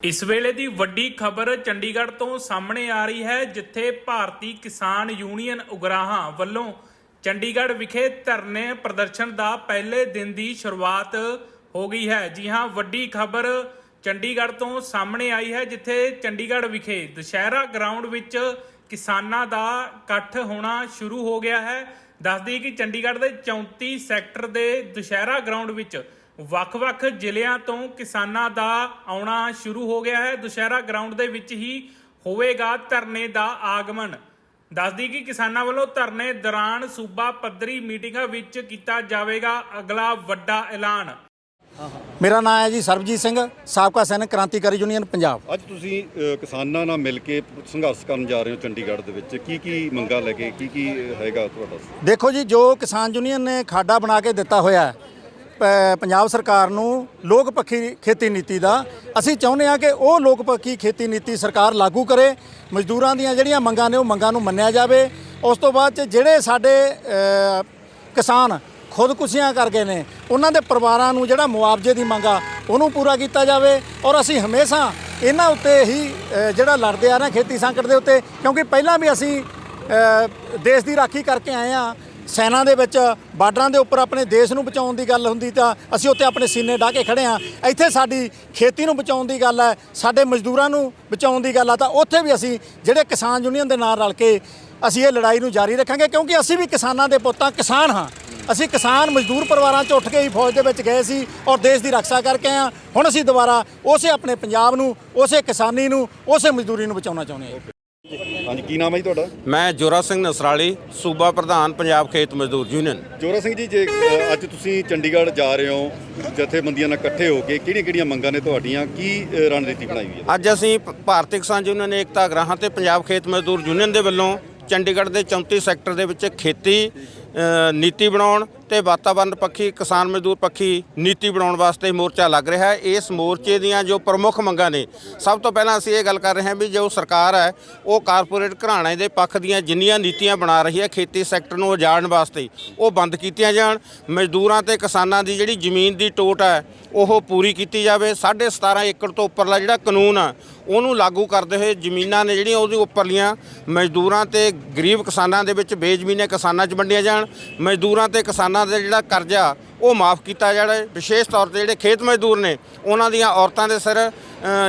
ਇਸ ਵੇਲੇ ਦੀ ਵੱਡੀ ਖਬਰ ਚੰਡੀਗੜ੍ਹ ਤੋਂ ਸਾਹਮਣੇ ਆ ਰਹੀ ਹੈ, ਜਿੱਥੇ ਭਾਰਤੀ ਕਿਸਾਨ ਯੂਨੀਅਨ ਉਗਰਾਹਾਂ ਵੱਲੋਂ ਚੰਡੀਗੜ੍ਹ ਵਿਖੇ ਧਰਨੇ ਪ੍ਰਦਰਸ਼ਨ ਦਾ ਪਹਿਲੇ ਦਿਨ ਦੀ ਸ਼ੁਰੂਆਤ ਹੋ ਗਈ ਹੈ। ਜੀ ਹਾਂ, ਵੱਡੀ ਖਬਰ ਚੰਡੀਗੜ੍ਹ ਤੋਂ ਸਾਹਮਣੇ ਆਈ ਹੈ, ਜਿੱਥੇ ਚੰਡੀਗੜ੍ਹ ਵਿਖੇ ਦੁਸ਼ਹਿਰਾ ਗਰਾਊਂਡ ਵਿੱਚ ਕਿਸਾਨਾਂ ਦਾ ਇਕੱਠ ਹੋਣਾ ਸ਼ੁਰੂ ਹੋ ਗਿਆ ਹੈ। ਦੱਸਦੀ ਕਿ ਚੰਡੀਗੜ੍ਹ ਦੇ 34 ਸੈਕਟਰ ਦੇ ਦੁਸ਼ਹਿਰਾ ਗਰਾਊਂਡ ਵਿੱਚ ਵੱਖ-ਵੱਖ ਜ਼ਿਲ੍ਹਿਆਂ ਤੋਂ ਕਿਸਾਨਾਂ ਦਾ ਆਉਣਾ ਸ਼ੁਰੂ ਹੋ ਗਿਆ ਹੈ। ਦੁਸ਼ਹਿਰਾ ਗਰਾਊਂਡ ਦੇ ਵਿੱਚ ਹੀ ਹੋਵੇਗਾ ਧਰਨੇ ਦਾ ਆਗਮਨ। ਦੱਸਦੀ ਕਿ ਕਿਸਾਨਾਂ ਵੱਲੋਂ ਧਰਨੇ ਦੌਰਾਨ ਸੂਬਾ ਪੱਧਰੀ ਮੀਟਿੰਗਾਂ ਵਿੱਚ ਕੀਤਾ ਜਾਵੇਗਾ ਅਗਲਾ ਵੱਡਾ ਐਲਾਨ। ਮੇਰਾ ਨਾਮ ਹੈ ਜੀ ਸਰਬਜੀਤ ਸਿੰਘ ਸਾਬਕਾ ਸੈਨਿਕ ਕ੍ਰਾਂਤੀਕਾਰੀ ਯੂਨੀਅਨ ਪੰਜਾਬ। ਅੱਜ ਤੁਸੀਂ ਅ, ਕਿਸਾਨਾਂ ਨਾਲ ਮਿਲ ਕੇ ਸੰਘਰਸ਼ ਕਰਨ ਜਾ ਰਹੇ ਹੋ ਚੰਡੀਗੜ੍ਹ ਦੇ ਵਿੱਚ। ਕੀ ਕੀ ਮੰਗਾਂ ਲੈ ਕੇ ਕੀ ਕੀ ਹੈਗਾ ਤੁਹਾਡਾ? ਦੇਖੋ ਜੀ ਜੋ ਕਿਸਾਨ ਯੂਨੀਅਨ ਨੇ ਖਾਡਾ ਬਣਾ ਕੇ ਦਿੱਤਾ ਹੋਇਆ ਹੈ ਪੰਜਾਬ ਸਰਕਾਰ ਨੂੰ ਲੋਕ ਪੱਖੀ ਖੇਤੀ ਨੀਤੀ ਦਾ, ਅਸੀਂ ਚਾਹੁੰਦੇ ਹਾਂ ਕਿ ਉਹ ਲੋਕ ਪੱਖੀ ਖੇਤੀ ਨੀਤੀ ਸਰਕਾਰ ਲਾਗੂ ਕਰੇ। ਮਜ਼ਦੂਰਾਂ ਦੀਆਂ ਜਿਹੜੀਆਂ ਮੰਗਾਂ ਨੇ, ਉਹ ਮੰਗਾਂ ਨੂੰ ਮੰਨਿਆ ਜਾਵੇ। ਉਸ ਤੋਂ ਬਾਅਦ 'ਚ ਜਿਹੜੇ ਸਾਡੇ ਕਿਸਾਨ ਖੁਦਕੁਸ਼ੀਆਂ ਕਰ ਗਏ ਨੇ, ਉਹਨਾਂ ਦੇ ਪਰਿਵਾਰਾਂ ਨੂੰ ਜਿਹੜਾ ਮੁਆਵਜ਼ੇ ਦੀ ਮੰਗ ਆ, ਉਹਨੂੰ ਪੂਰਾ ਕੀਤਾ ਜਾਵੇ। ਔਰ ਅਸੀਂ ਹਮੇਸ਼ਾ ਇਹਨਾਂ ਉੱਤੇ ਹੀ ਜਿਹੜਾ ਲੜਦੇ ਆ ਨਾ ਖੇਤੀ ਸੰਕਟ ਦੇ ਉੱਤੇ, ਕਿਉਂਕਿ ਪਹਿਲਾਂ ਵੀ ਅਸੀਂ ਦੇਸ਼ ਦੀ ਰਾਖੀ ਕਰਕੇ ਆਏ ਆ ਸੈਨਾ ਦੇ ਵਿੱਚ, ਬਾਰਡਰਾਂ ਦੇ ਉੱਪਰ ਆਪਣੇ ਦੇਸ਼ ਨੂੰ ਬਚਾਉਣ ਦੀ ਗੱਲ ਹੁੰਦੀ ਤਾਂ ਅਸੀਂ ਉੱਥੇ ਆਪਣੇ ਸੀਨੇ ਢਾ ਕੇ ਖੜੇ ਆ ਇੱਥੇ ਸਾਡੀ ਖੇਤੀ ਨੂੰ ਬਚਾਉਣ ਦੀ ਗੱਲ ਹੈ, ਸਾਡੇ ਮਜ਼ਦੂਰਾਂ ਨੂੰ ਬਚਾਉਣ ਦੀ ਗੱਲ ਆ, ਤਾਂ ਉੱਥੇ ਵੀ ਅਸੀਂ ਜਿਹੜੇ ਕਿਸਾਨ ਯੂਨੀਅਨ ਦੇ ਨਾਲ ਰਲ ਕੇ ਅਸੀਂ ਇਹ ਲੜਾਈ ਨੂੰ ਜਾਰੀ ਰੱਖਾਂਗੇ, ਕਿਉਂਕਿ ਅਸੀਂ ਵੀ ਕਿਸਾਨਾਂ ਦੇ ਪੁੱਤਾਂ ਕਿਸਾਨ ਹਾਂ। ਅਸੀਂ ਕਿਸਾਨ ਮਜ਼ਦੂਰ ਪਰਿਵਾਰਾਂ 'ਚ ਉੱਠ ਕੇ ਹੀ ਫੌਜ ਦੇ ਵਿੱਚ ਗਏ ਸੀ ਔਰ ਦੇਸ਼ ਦੀ ਰੱਖਿਆ ਕਰਕੇ ਆ ਹੁਣ ਅਸੀਂ ਦੁਬਾਰਾ ਉਸੇ ਆਪਣੇ ਪੰਜਾਬ ਨੂੰ, ਉਸੇ ਕਿਸਾਨੀ ਨੂੰ, ਉਸੇ ਮਜ਼ਦੂਰੀ ਨੂੰ ਬਚਾਉਣਾ ਚਾਹੁੰਦੇ ਹਾਂ। ਹਾਂਜੀ ਕੀ ਨਾਮ ਹੈ ਜੀ ਤੁਹਾਡਾ? ਮੈਂ ਜੋਰਾ ਸਿੰਘ ਨਸਰਾਲੀ ਸੂਬਾ ਪ੍ਰਧਾਨ ਪੰਜਾਬ ਖੇਤ ਮਜ਼ਦੂਰ ਯੂਨੀਅਨ। ਜੋਰਾ ਸਿੰਘ ਜੀ ਜੇ ਅ, ਅੱਜ ਤੁਸੀਂ ਚੰਡੀਗੜ੍ਹ ਜਾ ਰਹੇ ਹੋ ਜਥੇਬੰਦੀਆਂ ਨਾਲ ਇਕੱਠੇ ਹੋ ਕੇ ਕਿਹੜੀਆਂ ਕਿਹੜੀਆਂ ਮੰਗਾਂ ਨੇ ਤੁਹਾਡੀਆਂ? ਕੀ ਅ, ਰਣਨੀਤੀ ਬਣਾਈ ਹੋਈ ਹੈ? ਅੱਜ ਅਸੀਂ ਭ- ਭਾਰਤੀ ਕਿਸਾਨ ਯੂਨੀਅਨ ਏਕਤਾ ਗ੍ਰਾਹਾਂ ਤੇ ਪੰਜਾਬ ਖੇਤ ਮਜ਼ਦੂਰ ਯੂਨੀਅਨ ਦੇ ਵੱਲੋਂ ਚੰਡੀਗੜ੍ਹ ਦੇ 34 ਸੈਕਟਰ ਦੇ ਵਿੱਚ ਖੇਤੀ ਅ, ਨੀਤੀ ਬਣਾਉਣ ਤੇ ਵਾਤਾਵਰਣ ਪੱਖੀ, ਕਿਸਾਨ ਮਜ਼ਦੂਰ ਪੱਖੀ ਨੀਤੀ ਬਣਾਉਣ ਵਾਸਤੇ ਮੋਰਚਾ ਲੱਗ ਰਿਹਾ ਹੈ। ਇਸ ਮੋਰਚੇ ਦੀਆਂ ਜੋ ਪ੍ਰਮੁੱਖ ਮੰਗਾਂ ਨੇ, ਸਭ ਤੋਂ ਪਹਿਲਾਂ ਅਸੀਂ ਇਹ ਗੱਲ ਕਰ ਰਹੇ ਹਾਂ ਵੀ ਜੋ ਸਰਕਾਰ ਹੈ, ਉਹ ਕਾਰਪੋਰੇਟ ਘਰਾਣੇ ਦੇ ਪੱਖ ਦੀਆਂ ਜਿੰਨੀਆਂ ਨੀਤੀਆਂ ਬਣਾ ਰਹੀ ਹੈ, ਖੇਤੀ ਸੈਕਟਰ ਨੂੰ ਉਜਾੜਨ ਵਾਸਤੇ, ਉਹ ਬੰਦ ਕੀਤੀਆਂ ਜਾਣ। ਮਜ਼ਦੂਰਾਂ ਤੇ ਕਿਸਾਨਾਂ ਦੀ ਜਿਹੜੀ ਜ਼ਮੀਨ ਦੀ ਟੋਟ ਹੈ, ਉਹ ਪੂਰੀ ਕੀਤੀ ਜਾਵੇ। 17.5 ਏਕੜ ਤੋਂ ਉੱਪਰਲਾ ਜਿਹੜਾ ਕਾਨੂੰਨ ਆ, ਉਹਨੂੰ ਲਾਗੂ ਕਰਦੇ ਹੋਏ ਜ਼ਮੀਨਾਂ ਨੇ ਜਿਹੜੀਆਂ ਉਹਦੇ ਉੱਪਰਲੀਆਂ ਮਜ਼ਦੂਰਾਂ ਤੇ ਗਰੀਬ ਕਿਸਾਨਾਂ ਦੇ ਵਿੱਚ ਬੇਜ਼ਮੀਨੇ ਕਿਸਾਨਾਂ 'ਚ ਵੰਡੀਆਂ ਜਾਣ, ਮਜ਼ਦੂਰਾਂ ਤੇ ਕਿਸਾਨਾਂ ਦਾ ਜਿਹੜਾ ਕਰਜ਼ਾ, ਉਹ ਮਾਫ ਕੀਤਾ ਜਾਵੇ। ਵਿਸ਼ੇਸ਼ ਤੌਰ ਤੇ ਜਿਹੜੇ ਖੇਤ ਮਜ਼ਦੂਰ ਨੇ, ਉਹਨਾਂ ਦੀਆਂ ਔਰਤਾਂ ਦੇ ਸਿਰ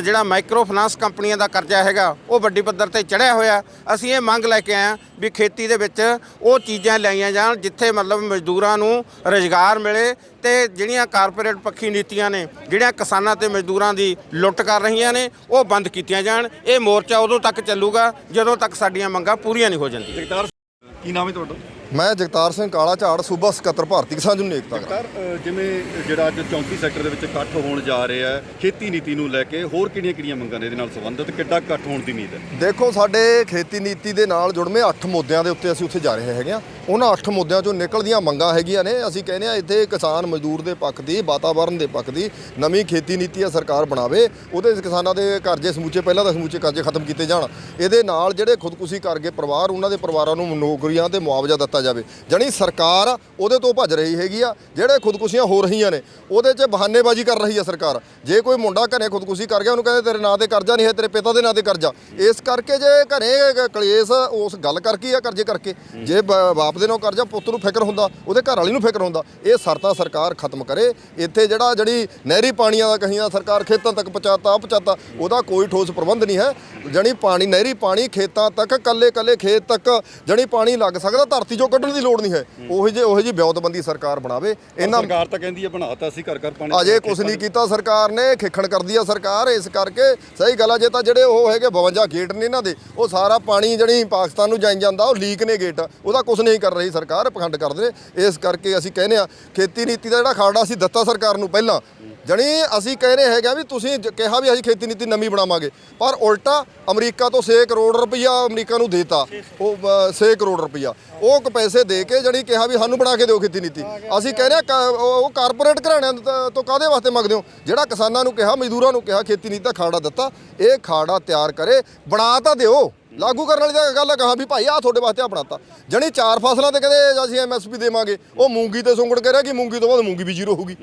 ਜਿਹੜਾ ਮਾਈਕਰੋ ਫਾਈਨਾਂਸ ਕੰਪਨੀਆਂ ਦਾ ਕਰਜ਼ਾ ਹੈਗਾ, ਉਹ ਵੱਡੀ ਪੱਧਰ ਤੇ ਚੜਿਆ ਹੋਇਆ। ਅਸੀਂ ਇਹ ਮੰਗ ਲੈ ਕੇ ਆਏ ਹਾਂ ਵੀ ਖੇਤੀ ਦੇ ਵਿੱਚ ਉਹ ਚੀਜ਼ਾਂ ਲਾਈਆਂ ਜਾਣ, ਜਿੱਥੇ ਮਤਲਬ ਮਜ਼ਦੂਰਾਂ ਨੂੰ ਰੁਜ਼ਗਾਰ ਮਿਲੇ ਤੇ ਜਿਹੜੀਆਂ ਕਾਰਪੋਰੇਟ ਪੱਖੀ ਨੀਤੀਆਂ ਨੇ, ਜਿਹੜੀਆਂ ਕਿਸਾਨਾਂ ਤੇ ਮਜ਼ਦੂਰਾਂ ਦੀ ਲੁੱਟ ਕਰ ਰਹੀਆਂ ਨੇ, ਉਹ ਬੰਦ ਕੀਤੀਆਂ ਜਾਣ। ਇਹ ਮੋਰਚਾ ਉਦੋਂ ਤੱਕ ਚੱਲੂਗਾ, ਜਦੋਂ ਤੱਕ ਸਾਡੀਆਂ ਮੰਗਾਂ ਪੂਰੀਆਂ ਨਹੀਂ ਹੋ ਜਾਂਦੀਆਂ। ਕੀ ਨਾਮ ਹੈ ਤੁਹਾਡਾ? ਮੈਂ ਜਗਤਾਰ ਸਿੰਘ ਕਾਲਾ ਝਾੜ ਸੂਬਾ ਸਕੱਤਰ ਭਾਰਤੀ ਕਿਸਾਨ ਯੂਨੀਅਨ ਏਕਤਾ ਅ, ਜਿਵੇਂ ਜਿਹੜਾ ਅੱਜ 34 ਸੈਕਟਰ ਦੇ ਵਿੱਚ ਇਕੱਠ ਹੋਣ ਜਾ ਰਿਹਾ ਹੈ ਖੇਤੀ ਨੀਤੀ ਨੂੰ ਲੈ ਕੇ ਹੋਰ ਕਿਹੜੀਆਂ ਕਿਹੜੀਆਂ ਮੰਗਾਂ ਨੇ ਇਹਦੇ ਨਾਲ ਸੰਬੰਧਿਤ? ਕਿੱਡਾ ਇਕੱਠ ਹੋਣ ਦੀ ਉਮੀਦ ਹੈ? ਦੇਖੋ ਸਾਡੇ ਖੇਤੀ ਨੀਤੀ ਦੇ ਨਾਲ ਜੁੜਵੇਂ 8 ਮੁੱਦਿਆਂ ਦੇ ਉੱਤੇ ਅਸੀਂ ਉੱਥੇ ਜਾ ਰਹੇ ਹੈਗੇ ਆ ਉਹਨਾਂ 8 ਮੁੱਦਿਆਂ ਚੋਂ ਨਿਕਲਦੀਆਂ ਮੰਗਾਂ ਹੈਗੀਆਂ ਨੇ। ਅਸੀਂ ਕਹਿੰਦੇ ਆ ਇੱਥੇ ਕਿਸਾਨ ਮਜ਼ਦੂਰ ਦੇ ਪੱਖ ਦੀ ਵਾਤਾਵਰਣ ਦੇ ਪੱਖ ਦੀ ਨਵੀਂ ਖੇਤੀ ਨੀਤੀ ਆ ਸਰਕਾਰ ਬਣਾਵੇ। ਉਹਦੇ 'ਚ ਕਿਸਾਨਾਂ ਦੇ ਕਰਜ਼ੇ ਸਮੂਚੇ ਪਹਿਲਾਂ ਤਾਂ ਸਮੂਚੇ ਕਰਜ਼ੇ ਖਤਮ ਕੀਤੇ ਜਾਣ। ਇਹਦੇ ਨਾਲ ਜਿਹੜੇ ਖੁਦਕੁਸ਼ੀ ਕਰ ਗਏ ਪਰਿਵਾਰ ਉਹਨਾਂ ਦੇ ਪਰਿਵਾਰਾਂ ਨੂੰ ਨੌਕਰੀਆਂ ਤੇ ਮੁਆਵਜ਼ਾ ਦਿੱਤਾ ਜਾਵੇ। ਜਾਣੀ ਸਰਕਾਰ ਉਹਦੇ ਤੋਂ ਭੱਜ ਰਹੀ ਹੈਗੀ ਆ, ਜਿਹੜੇ ਖੁਦਕੁਸ਼ੀਆਂ ਹੋ ਰਹੀਆਂ ਨੇ, ਉਹਦੇ 'ਚ ਬਹਾਨੇਬਾਜ਼ੀ ਕਰ ਰਹੀ ਆ ਸਰਕਾਰ। ਜੇ ਕੋਈ ਮੁੰਡਾ ਘਰੇ ਖੁਦਕੁਸ਼ੀ ਕਰ ਗਿਆ, ਉਹਨੂੰ ਕਹਿੰਦੇ ਤੇਰੇ ਨਾਂ ਤੇ ਕਰਜ਼ਾ ਨਹੀਂ ਹੈ, ਤੇਰੇ ਪਿਤਾ ਦੇ ਨਾਂ ਤੇ ਕਰਜ਼ਾ। ਇਸ ਕਰਕੇ ਜੇ ਘਰੇ ਕਲੇਸ਼, ਉਸ ਗੱਲ ਕਰਕੇ ਆ ਕਰਜ਼ੇ ਕਰਕੇ। ਜੇ ਬਾਪ ਦੇ ਨਾਂ ਕਰਜ਼ਾ ਪੁੱਤ ਨੂੰ ਫਿਕਰ ਹੁੰਦਾ, ਉਹਦੇ ਘਰ ਵਾਲੀ ਨੂੰ ਫਿਕਰ ਹੁੰਦਾ, ਇਹ ਸਰਤਾ ਸਰਕਾਰ ਖਤਮ ਕਰੇ। ਇੱਥੇ ਜਿਹੜਾ ਜਿਹੜੀ ਨਹਿਰੀ ਪਾਣੀਆਂ ਦਾ ਕਹੀਆਂ, ਸਰਕਾਰ ਖੇਤਾਂ ਤੱਕ ਪਹੁੰਚਾਤਾ ਪਹੁੰਚਾਤਾ, ਉਹਦਾ ਕੋਈ ਠੋਸ ਪ੍ਰਬੰਧ ਨਹੀਂ ਹੈ। ਜਣੀ ਪਾਣੀ, ਨਹਿਰੀ ਪਾਣੀ ਖੇਤਾਂ ਤੱਕ ਕੱਲੇ ਕੱਲੇ ਖੇਤ ਤੱਕ, ਜਣੀ ਪਾਣੀ ਲੱਗ ਸਕਦਾ, ਧਰਤੀ ਜੋ ਚੋਂ ਕੱਢਣ ਦੀ ਲੋੜ ਨਹੀਂ ਹੈ। ਉਹੀ ਜੇ ਉਹੀ ਜੀ ਵਿਉਂਤਬੰਦੀ ਸਰਕਾਰ ਬਣਾਵੇ। ਇਹਨਾਂ ਸਰਕਾਰ ਤਾਂ ਕਹਿੰਦੀ ਹੈ ਬਣਾਤਾ ਅਸੀਂ ਘਰ ਘਰ ਪਾਣੀ। ਅਜੇ ਕੁਝ ਨਹੀਂ ਕੀਤਾ ਸਰਕਾਰ ਨੇ ਖੇਖਣ ਕਰਦੀ ਆ ਸਰਕਾਰ ਇਸ ਕਰਕੇ ਸਹੀ ਗੱਲ ਆ ਜੇ ਤਾਂ ਜਿਹੜੇ ਉਹ ਹੈਗੇ 52 ਗੇਟ ਨੇ ਇਹਨਾਂ ਦੇ ਉਹ ਸਾਰਾ ਪਾਣੀ ਜਿਹੜੀ ਪਾਕਿਸਤਾਨ ਨੂੰ ਜਾਈ ਜਾਂਦਾ ਉਹ ਲੀਕ ਨੇ ਗੇਟ ਉਹਦਾ ਕੁਝ ਨਹੀਂ ਕਰ ਰਹੀ ਸਰਕਾਰ ਪਖੰਡ ਕਰਦੇ ਨੇ। ਇਸ ਕਰਕੇ ਅਸੀਂ ਕਹਿੰਦੇ ਆ ਖੇਤੀ ਨੀਤੀ ਦਾ ਜਿਹੜਾ ਖਾੜਾ ਸੀ ਦਿੱਤਾ ਸਰਕਾਰ ਨੂੰ ਪਹਿਲਾਂ। ਜਣੀ ਅਸੀਂ ਕਹਿ ਰਹੇ ਹੈਗੇ ਵੀ ਤੁਸੀਂ ਜ- ਕਿਹਾ ਵੀ ਅਸੀਂ ਖੇਤੀ ਨੀਤੀ ਨਵੀਂ ਬਣਾਵਾਂਗੇ, ਪਰ ਉਲਟਾ ਅਮਰੀਕਾ ਤੋਂ 6 ਕਰੋੜ ਰੁਪਈਆ ਅਮਰੀਕਾ ਨੂੰ ਦੇਤਾ। ਉਹ 6 ਕਰੋੜ ਰੁਪਈਆ। ਉਹ ਕ, ਪੈਸੇ ਦੇ ਕੇ ਜਣੀ ਕਿਹਾ ਵੀ ਸਾਨੂੰ ਬਣਾ ਕੇ ਦਿਓ ਖੇਤੀ ਨੀਤੀ। ਅਸੀਂ ਕਹਿ ਰਹੇ ਹਾਂ ਕਾ, ਉਹ ਉਹ ਕਾਰਪੋਰੇਟ ਘਰਾਣਿਆਂ ਤੋਂ- ਤੋਂ ਕਾਦੇ ਵਾਸਤੇ ਮੰਗਦੇ ਹੋ? ਜਿਹੜਾ ਕਿਸਾਨਾਂ ਨੂੰ ਕਿਹਾ, ਮਜ਼ਦੂਰਾਂ ਨੂੰ ਕਿਹਾ ਖੇਤੀ ਨੀਤੀ ਦਾ ਖਾੜਾ ਦਿੱਤਾ, ਇਹ ਖਾੜਾ ਤਿਆਰ ਕਰੇ, ਬਣਾ ਤਾਂ ਦਿਓ। ਲਾਗੂ ਕਰਨ ਵਾਲੀ ਤਾਂ ਗੱਲ ਹੈ ਕਹਾ ਵੀ ਭਾਈ ਆ ਤੁਹਾਡੇ ਵਾਸਤੇ ਆ। ਬਣਾਤਾ ਜਣੀ ਚਾਰ ਫਸਲਾਂ ਤੇ ਕਹਿੰਦੇ ਅਸੀਂ ਐਮਐਸਪੀ ਦੇਵਾਂਗੇ, ਉਹ ਮੂੰਗੀ ਤੇ ਸੁੰਗੜ ਕੇ ਰਹਿ ਗਈ ਮੂੰਗੀ ਤੋਂ ਬਾਅਦ ਮੂੰਗੀ ਵੀ ਜ਼ੀਰੋ ਹੋਊਗੀ।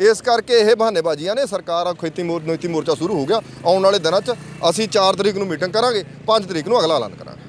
ਇਸ ਕਰਕੇ ਇਹ ਬਹਾਨੇਬਾਜ਼ੀਆਂ ਨੇ, ਸਰਕਾਰ ਆ, ਖੇਤੀ ਮੋਰ ਨੀਤੀ ਮੋਰਚਾ ਸ਼ੁਰੂ ਹੋ ਗਿਆ, ਆਉਣ ਵਾਲੇ ਦਿਨਾਂ 'ਚ ਅਸੀਂ 4 ਤਰੀਕ ਨੂੰ ਮੀਟਿੰਗ ਕਰਾਂਗੇ 5 ਤਰੀਕ ਨੂੰ ਅਗਲਾ ਐਲਾਨ ਕਰਾਂਗੇ।